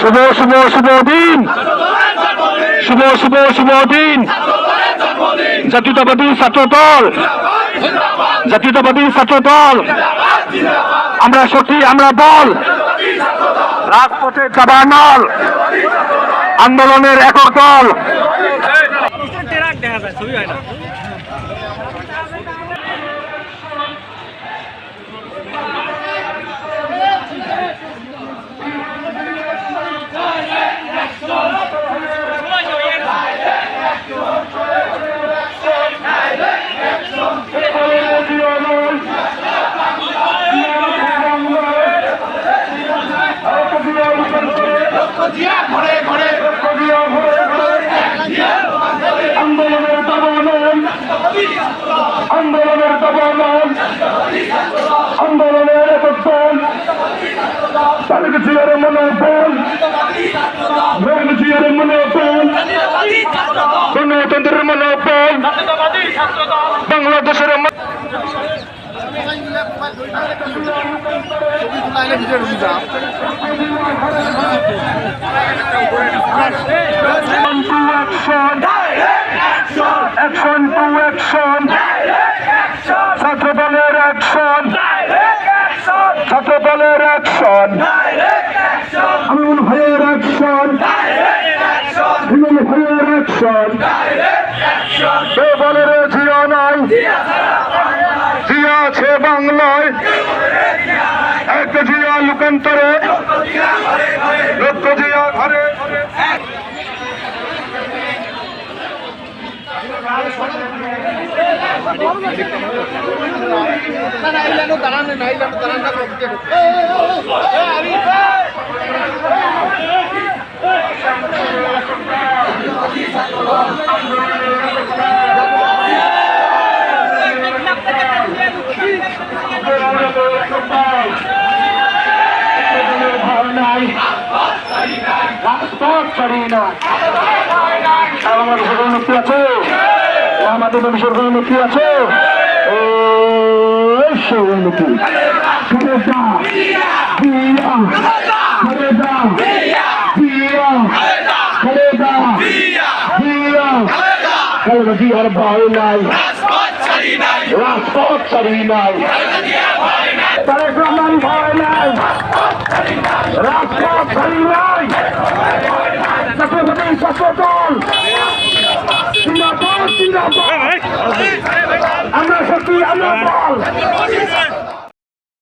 শুভ শুভ শুভ দিন। শুভ শুভ শুভ দিন। জাতীয়তাবাদী ছাত্র দল জাতীয়তাবাদী ছাত্র দল আমরা সত্যি আমরা বল রাজপথে যাবার নল। আন্দোলনের একক দল। দেখা যায়, ছবি হয় না। আন্দোলনের দাবানল। আন্দোলনের দাবানল। আন্দোলনের দল তালিকা মনোবল To action. Action to action. ছাত্র দলের অ্যাকশন ছাত্র দলের অ্যাকশন আমিন ভাইয়ের অ্যাকশন হিমেল ভাইয়ের অ্যাকশন কে বলে রে জিয়া নাই জিয়া আছে বাংলায় লোকান্তরে লক্ষ জিয়া ঘরে। রাজপথ ছাড়ি না। আমার সরকার মুক্তি আছে। আমাদের মানুষের কোনো মুক্তি আছে। ও সেই মুক্তি দিয়া খালেদা দিয়া খালেদা দিয়া খালেদা জিয়ার ভয় নাই। রাজপথ ছাড়ি নাই। তারেক রহমান ভয় নাই। নাই। জিন্দাবাদ জিন্দাবাদ